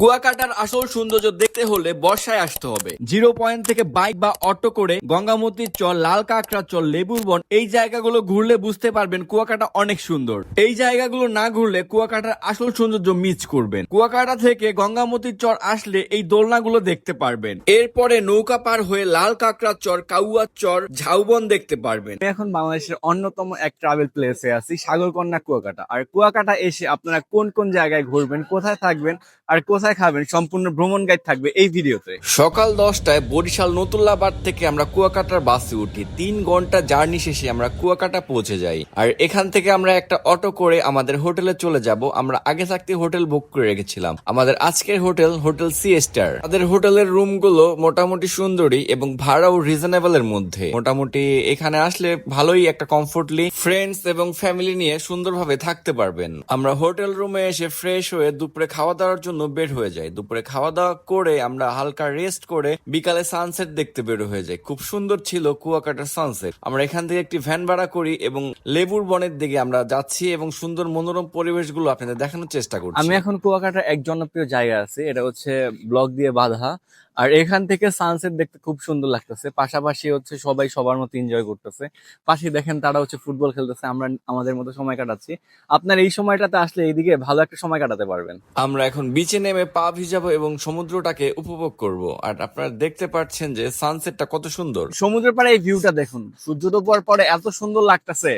কুয়াকাটার আসল সৌন্দর্য দেখতে হলে বর্ষায় আসতে হবে। জিরো পয়েন্ট থেকে বাইক বা অটো করে গঙ্গামতির চর লাল কাঁকড়া চর লেবুর বন এই জায়গাগুলো ঘুরলে বুঝতে পারবেন কুয়াকাটা অনেক সুন্দর। এই জায়গাগুলো না ঘুরলে কুয়াকাটার আসল সৌন্দর্য মিস করবেন। কুয়াকাটা থেকে গঙ্গামতির চর আসলে এই দোলনাগুলো দেখতে পারবেন। এরপরে নৌকা পার হয়ে লাল কাঁকড়া চর কাউয়া চর, ঝাউবন দেখতে পারবেন। এখন বাংলাদেশের অন্যতম এক ট্রাভেল প্লেসে আছি, সাগরকন্যা কুয়াকাটা। আর কুয়াকাটা এসে আপনারা কোন কোন জায়গায় ঘুরবেন, কোথায় থাকবেন, আর কোথায় খাবেন, সম্পূর্ণ ভ্রমণ গাইড থাকবে এই ভিডিওতে। সকাল দশটায় বরিশাল নতুল্লাবাদ থেকে আমরা কুয়াকাটার বাসে উঠি। তিন ঘণ্টা জার্নি শেষে আমরা কুয়াকাটা পৌঁছে যাই। আর এখান থেকে আমরা একটা অটো করে আমাদের হোটেলে চলে যাব। আমরা আগে থাকতে হোটেল বুক করে রেখেছিলাম। আমাদের আজকের হোটেল হোটেল সি স্টার। আমাদের হোটেলের রুমগুলো মোটামুটি সুন্দরী এবং ভাড়াও রিজনেবল এর মধ্যে। মোটামুটি এখানে আসলে ভালোই একটা কমফোর্টলি ফ্রেন্ডস এবং ফ্যামিলি নিয়ে সুন্দরভাবে থাকতে পারবেন। আমরা হোটেল রুমে এসে ফ্রেশ হয়ে দুপুরে খাওয়া দাওয়ার জন্য বের হয়ে যায়। দুপুরে খাওয়া দাওয়া করে আমরা হালকা রেস্ট করে বিকালে সানসেট দেখতে বের হয়ে যাই। খুব সুন্দর ছিল কুয়াকাটার সানসেট আমরা এখান থেকে একটি ভ্যান ভাড়া করি এবং লেবুর বনের দিকে আমরা যাচ্ছি এবং সুন্দর মনোরম পরিবেশগুলো আপনাদের দেখানোর চেষ্টা করছি। আমি এখন কুয়াকাটার এক জনপ্রিয় জায়গা আছে। এটা হচ্ছে ব্লক দিয়ে বাঁধা। আর এখান থেকে সানসেট দেখতে খুব সুন্দর লাগতেছে। পাশাপাশি হচ্ছে সবাই সবার মতো এনজয় করতেছে। পাশে দেখেন তারা হচ্ছে ফুটবল খেলতেছে আমরা আমাদের মতো সময় কাটাচ্ছি। আপনার এই সময়টাতে আসলে এইদিকে ভালো একটা সময় কাটাতে পারবেন। আমরা এখন বিচে নেমে পা ভিজাবো এবং সমুদ্রটাকে উপভোগ করব। আর আপনারা দেখতে পাচ্ছেন যে সানসেটটা কত সুন্দর। সমুদ্রের পাড়ে এই ভিউটা দেখুন সূর্য ডোবার পরে এত সুন্দর লাগতেছে।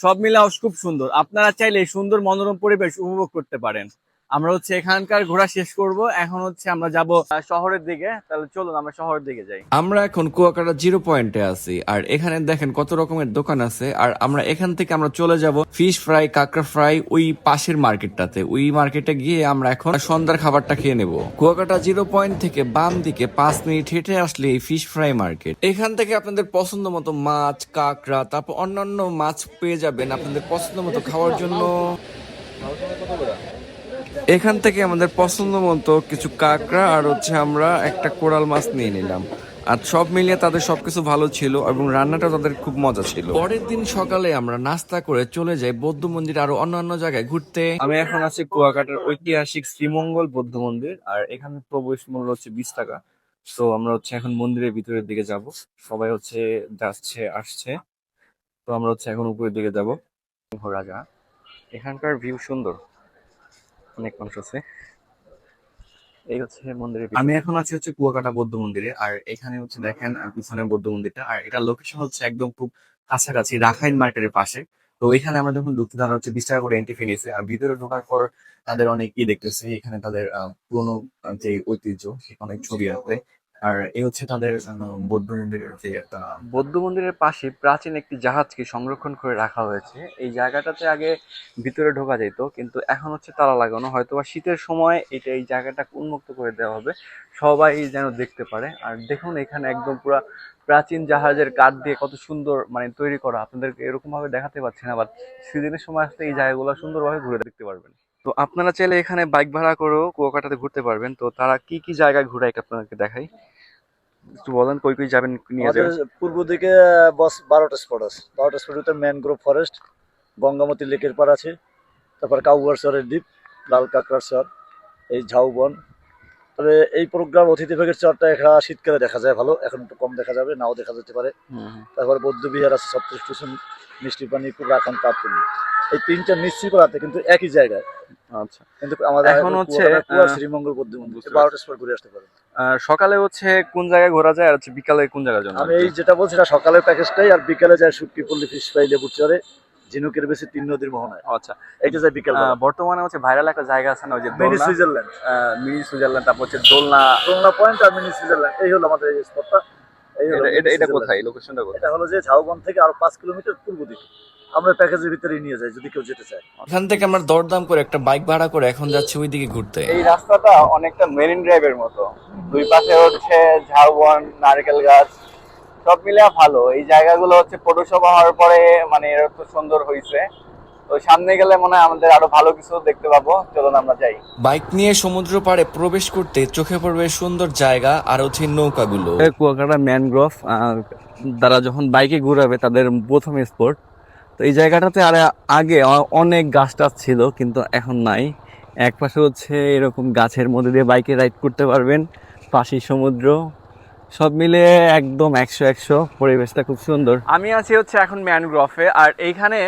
সব মিলে খুব সুন্দর। আপনারা চাইলে এই সুন্দর মনোরম পরিবেশ উপভোগ করতে পারেন। আমরা হচ্ছে এখানকার ঘোরা শেষ করব। এখন হচ্ছে আমরা যাব শহরের দিকে। তাহলে চলুন আমরা শহরের দিকে যাই। আমরা এখন কুয়াকাটা জিরো পয়েন্টে আছি। আর এখানে দেখেন কত রকমের দোকান আছে। আর আমরা এখান থেকে আমরা চলে যাব ফিশ ফ্রাই কাঁকড়া ফ্রাই ওই পাশের মার্কেটটাতে। ওই মার্কেটে গিয়ে আমরা এখন সন্ধ্যার খাবারটা খেয়ে নেব। কুয়াকাটা জিরো পয়েন্ট থেকে বাম দিকে পাঁচ মিনিট হেঁটে আসলে এই ফিশ ফ্রাই মার্কেট। এখান থেকে আপনাদের পছন্দ মতো মাছ কাঁকড়া তারপর অন্যান্য মাছ পেয়ে যাবেন আপনাদের পছন্দ মতো খাওয়ার জন্য। এখান থেকে আমাদের পছন্দ মতো কিছু কাঁকড়া আর হচ্ছে আমরা একটা কোরাল মাছ নিয়ে নিলাম। আর সব মিলিয়ে তাদের সবকিছু ভালো ছিল এবং রান্নাটা তাদের খুব মজা ছিল। পরের দিন সকালে আমরা নাস্তা করে চলে যাই বৌদ্ধ মন্দির আরও অন্যান্য জায়গায় ঘুরতে। আমি এখন আছি কুয়াকাটার ঐতিহাসিক শ্রীমঙ্গল বৌদ্ধ মন্দির আর এখানে প্রবেশ মূল্য হচ্ছে বিশ টাকা। তো আমরা হচ্ছে এখন মন্দিরের ভিতরের দিকে যাব। সবাই হচ্ছে যাচ্ছে, আসছে। তো আমরা হচ্ছে এখন উপরের দিকে যাব। রাজা এখানকার ভিউ সুন্দর। অনেক মানুষ আছে। এই হচ্ছে মন্দিরের আমি এখন আছি হচ্ছে কুয়াকাটা বৌদ্ধ মন্দিরে আর এখানে হচ্ছে দেখেন পিছনে বৌদ্ধ মন্দিরটা আর এটা লোকেশন হচ্ছে একদম খুব কাছাকাছি রাখাইন মার্কেটের পাশে। তো এখানে আমরা যখন ঢুকতে তারা হচ্ছে বিশ টাকা করে এন্ট্রি ফি নিয়েছে আর ভিতরে ঢোকার পর তাদের অনেক ই দেখতেছে এখানে তাদের পুরোনো যে ঐতিহ্য অনেক ছবি আছে। আর এই হচ্ছে তাদের বৌদ্ধ মন্দিরের যে বৌদ্ধ মন্দিরের পাশে প্রাচীন একটি জাহাজকে সংরক্ষণ করে রাখা হয়েছে। এই জায়গাটাতে আগে ভিতরে ঢোকা যেত, কিন্তু এখন হচ্ছে তালা লাগানো। হয়তো বা শীতের সময় এটা এই জায়গাটা উন্মুক্ত করে দেওয়া হবে। সবাই যেন দেখতে পারে। আর দেখুন, এখানে একদম পুরো প্রাচীন জাহাজের কাঠ দিয়ে কত সুন্দর মানে তৈরি করা। আপনাদেরকে এরকম ভাবে দেখাতে পারছি না বাট সিজনের সময় আসলে এই জায়গাগুলো সুন্দরভাবে ঘুরে দেখতে পারবেন। তো আপনারা চাইলে এখানে বাইক ভাড়া করেও কুয়াকাটাতে ঘুরতে পারবেন। তো তারা কি কি জায়গায় ঘুরায় আপনাদেরকে দেখাই? একটু বলেন কই কই যাবেন নিয়ে যাবেন? পূর্ব দিকে বস বারোটা স্পট আছে। বারোটা স্পট ভিতরে ম্যানগ্রোভ ফরেস্ট গঙ্গামতী লেকের পার আছে। তারপর কাউয়ার সরের দ্বীপ লাল কাঁকড়ার সর এই ঝাউবন। তবে এই প্রোগ্রাম অতিথি ভাগের চরটা এখানে শীতকালে দেখা যায় ভালো এখন একটু কম দেখা যাবে নাও দেখা যেতে পারে। তারপরে বৌদ্ধ বিহার আছে সপ্তশ টুসন মিষ্টি পানি রাখান তাঁতপুলি এই তিনটা মিষ্টি করাতে কিন্তু একই জায়গায়। আচ্ছা। কিন্তু আমাদের এখন হচ্ছে, শ্রীমঙ্গল বৌদ্ধ মন্দির বারোটা স্পট ঘুরে আসতে পারে আর সকালে হচ্ছে কোন জায়গায় ঘোরা যায় আর হচ্ছে বিকালে কোন জায়গার জন্য? আমি এই যেটা বলছি এটা সকালের প্যাকেজটাই আর বিকালে যায় শুটকি পল্লী ফিশ ফ্রাই লেবুর চরে। ঝিনুকের বেশি তিন নদীর মোহনায় আচ্ছা। এইটা যায় বিকাল বর্তমানে হচ্ছে ভাইরাল একটা জায়গা আছে না ওই যে মিনি সুইজারল্যান্ড। মিনি সুইজারল্যান্ড তারপর হচ্ছে দোলনা। দোলনা পয়েন্ট আর মিনি সুইজারল্যান্ড এই হলো আমাদের এই স্পটটা এই হলো এটা- এটা এটা। কোথায়? লোকেশনটা কোথায়? এটা হলো যে ঝাউবন থেকে আরও পাঁচ কিলোমিটার পূর্ব দিকে। আমরা প্যাকেজের ভিতরে নিয়ে যাই যদি কেউ যেতে চায়। এখান থেকে আমরা দরদাম করে একটা বাইক ভাড়া করে এখন যাচ্ছি ওইদিকে ঘুরতে। এই রাস্তাটা অনেকটা মেরিন ড্রাইভের মতো। দুই পাশে হচ্ছে ঝাউবন নারকেল গাছ সব মিলে ভালো। এই জায়গাগুলো হচ্ছে পৌরসভা হওয়ার পরে মানে এর তো সুন্দর হয়েছে তো সামনে গেলে মনে হয় আমাদের আরও ভালো কিছু দেখতে পাবো। চলুন আমরা যাই। বাইক নিয়ে সমুদ্র পাড়ে প্রবেশ করতে চোখে পড়বে সুন্দর জায়গা আর হচ্ছে নৌকাগুলো। কুয়াকাটা ম্যানগ্রোভ তারা যখন বাইকে ঘুরাবে তাদের প্রথম স্পট। তো এই জায়গাটাতে আর আগে অনেক গাছ টাছ ছিল কিন্তু এখন নাই। এক পাশে হচ্ছে এরকম গাছের মধ্যে দিয়ে বাইকে রাইড করতে পারবেন। পাশেই সমুদ্র। সব মিলে একদম একশো একশো পরিবেশটা খুব সুন্দর। আমি আছি হচ্ছে এখন ম্যানগ্রফে আর এইখানে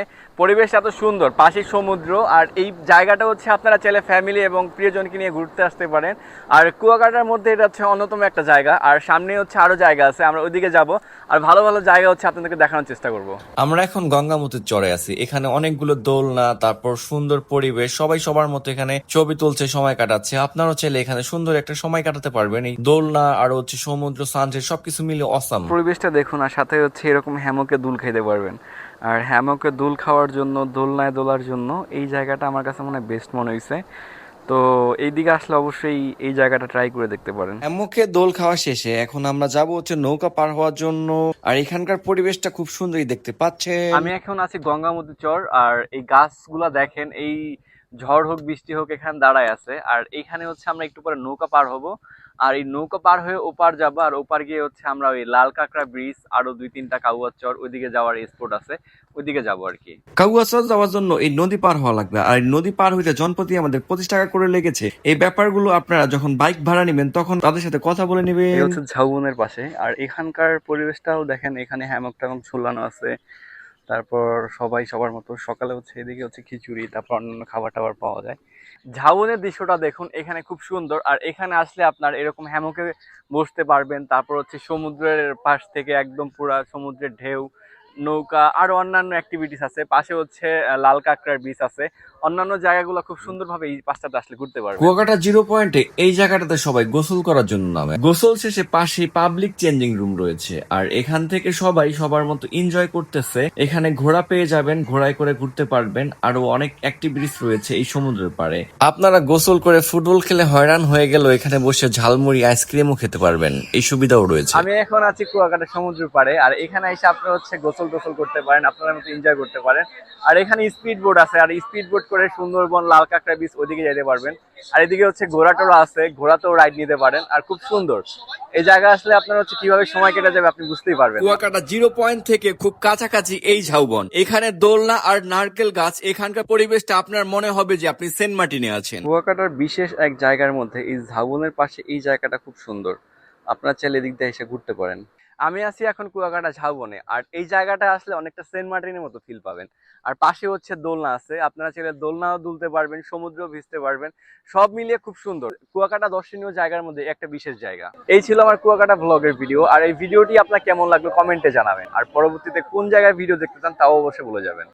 পরিবেশ এত সুন্দর পাশে সমুদ্র আর এই জায়গাটা হচ্ছে আপনারা চাইলে ফ্যামিলি এবং প্রিয়জনকে নিয়ে ঘুরতে আসতে পারেন। আর কুয়াকাটার মধ্যে এটা হচ্ছে অন্যতম একটা জায়গা আর সামনে হচ্ছে আরও জায়গা আছে আমরা ওইদিকে যাব। আর ভালো ভালো জায়গা হচ্ছে আপনাদেরকে দেখানোর চেষ্টা করব। আমরা এখন গঙ্গামতির চরে আছি এখানে অনেকগুলো দোলনা তারপর সুন্দর পরিবেশ সবাই সবার মতো এখানে ছবি তুলছে সময় কাটাচ্ছে। আপনারও চাইলে এখানে সুন্দর একটা সময় কাটাতে পারবেন। এই দোলনা আর হচ্ছে সমুদ্র সানসেট সবকিছু মিলে অসাম পরিবেশটা দেখুন আর সাথে হচ্ছে এরকম হ্যামকে দুল খাইতে পারবেন। আর হ্যামকে দুল খাওয়ার জন্য দোলনায় দোলার জন্য এই জায়গাটা আমার কাছে মনে হয় বেস্ট মনে হয়েছে তো এইদিকে আসলে অবশ্যই এই জায়গাটা ট্রাই করে দেখতে পারেন। হ্যামকে দোল খাওয়া শেষে এখন আমরা যাব হচ্ছে নৌকা পার হওয়ার জন্য। আর এখানকার পরিবেশটা খুব সুন্দরই দেখতে পাচ্ছেন। আমি এখন আছি গঙ্গামতি চর আর এই গাছগুলা দেখেন এই ঝড় হোক বৃষ্টি হোক এখানে দাঁড়ায় আছে। আর এখানে হচ্ছে আমরা একটু পরে নৌকা পার হব। আর এই নৌকা পার হয়ে ওপার যাব আর ওপার গিয়ে হচ্ছে আমরা ওই লাল কাঁকড়া ব্রিজ আরও দুই তিনটা কাউয়ার চর ওইদিকে যাওয়ার স্পট আছে ওইদিকে যাব আর কি। কাউয়া চর যাওয়ার জন্য এই নদী পার হওয়া লাগবে আর এই নদী পার হইতে জনপ্রতি আমাদের পঁচিশ টাকা করে লেগেছে। এই ব্যাপারগুলো আপনারা যখন বাইক ভাড়া নেবেন তখন তাদের সাথে কথা বলে নেবেন। হচ্ছে ঝাউবনের পাশে আর এখানকার পরিবেশটাও দেখেন এখানে হ্যামক ট্যামক ঝুলানো আছে। তারপর সবাই সবার মতো সকালে হচ্ছে এদিকে হচ্ছে খিচুড়ি, তারপর অন্যান্য খাবার টাবার পাওয়া যায়। ঝাউনের দৃশ্যটা দেখুন, এখানে খুব সুন্দর। আর এখানে আসলে আপনার এরকম হ্যামকে বসতে পারবেন, তারপর হচ্ছে সমুদ্রের পাশ থেকে একদম পুরা সমুদ্রের ঢেউ। নৌকা আর অন্যান্য অ্যাক্টিভিটিস আছে। পাশে হচ্ছে লাল কাঁকড়ার বিচ আছে। অন্যান্য জায়গাগুলো খুব সুন্দরভাবে এই পাশটাতে আসলে ঘুরতে পারবে কুয়াকাটা জিরো পয়েন্টে এই জায়গাটাতে সবাই গোসল করার জন্য নামে। গোসল শেষে পাশে পাবলিক চেঞ্জিং রুম রয়েছে। আর এখান থেকে সবাই সবার মতো এনজয় করতেছে। এখানে ঘোড়া পেয়ে যাবেন ঘোড়ায় করে ঘুরতে পারবেন। আরও অনেক অ্যাক্টিভিটিস রয়েছে এই সমুদ্রের পাড়ে। আপনারা গোসল করে ফুটবল খেলে হয়রান হয়ে গেল এখানে বসে ঝালমুড়ি আইসক্রিমও খেতে পারবেন। এই সুবিধাও রয়েছে। আমি এখন আছি কুয়াকাটা সমুদ্রের পাড়ে। আর এখানে এসে আপনারা হচ্ছে গোসল টোসল করতে পারেন আপনারা মতো এনজয় করতে পারেন। আর এখানে স্পিড বোট আছে আর স্পিড বোট করে সুন্দরবন লাল কাঁকড়া বিচ ওইদিকে যেতে পারবেন। আর এদিকে হচ্ছে ঘোড়া টোড়া আছে ঘোড়াতেও রাইড নিতে পারেন আর খুব সুন্দর। এই জায়গা আসলে আপনার হচ্ছে কীভাবে সময় কেটে যাবে আপনি বুঝতেই পারবেন। কুয়াকাটা জিরো পয়েন্ট থেকে খুব কাছাকাছি এই ঝাউবন। এখানে দোলনা আর নারকেল গাছ এখানকার পরিবেশটা আপনার মনে হবে যে আপনি সেন্ট মার্টিনে আছেন। কুয়াকাটার বিশেষ এক জায়গার মধ্যে এই ঝাউবনের পাশে এই জায়গাটা খুব সুন্দর। আপনার চাইলে এদিক দিয়ে এসে ঘুরতে পারেন। আমি আছি এখন কুয়াকাটা ঝাউবনে, আর এই জায়গাটা আসলে অনেকটা সেন্ট মার্টিনের মতো ফিল পাবেন। আর পাশে হচ্ছে দোলনা আছে, আপনারা ছেলে দোলনাও দুলতে পারবেন সমুদ্র ভিজতে পারবেন, সব মিলিয়ে খুব সুন্দর। কুয়াকাটা দর্শনীয় জায়গার মধ্যে একটা বিশেষ জায়গা। এই ছিল আমার কুয়াকাটা ব্লগের ভিডিও আর এই ভিডিওটি আপনার কেমন লাগল কমেন্টে জানাবেন। আর পরবর্তীতে কোন জায়গায় ভিডিও দেখতে চান তাও অবশ্যই বলে যাবেন।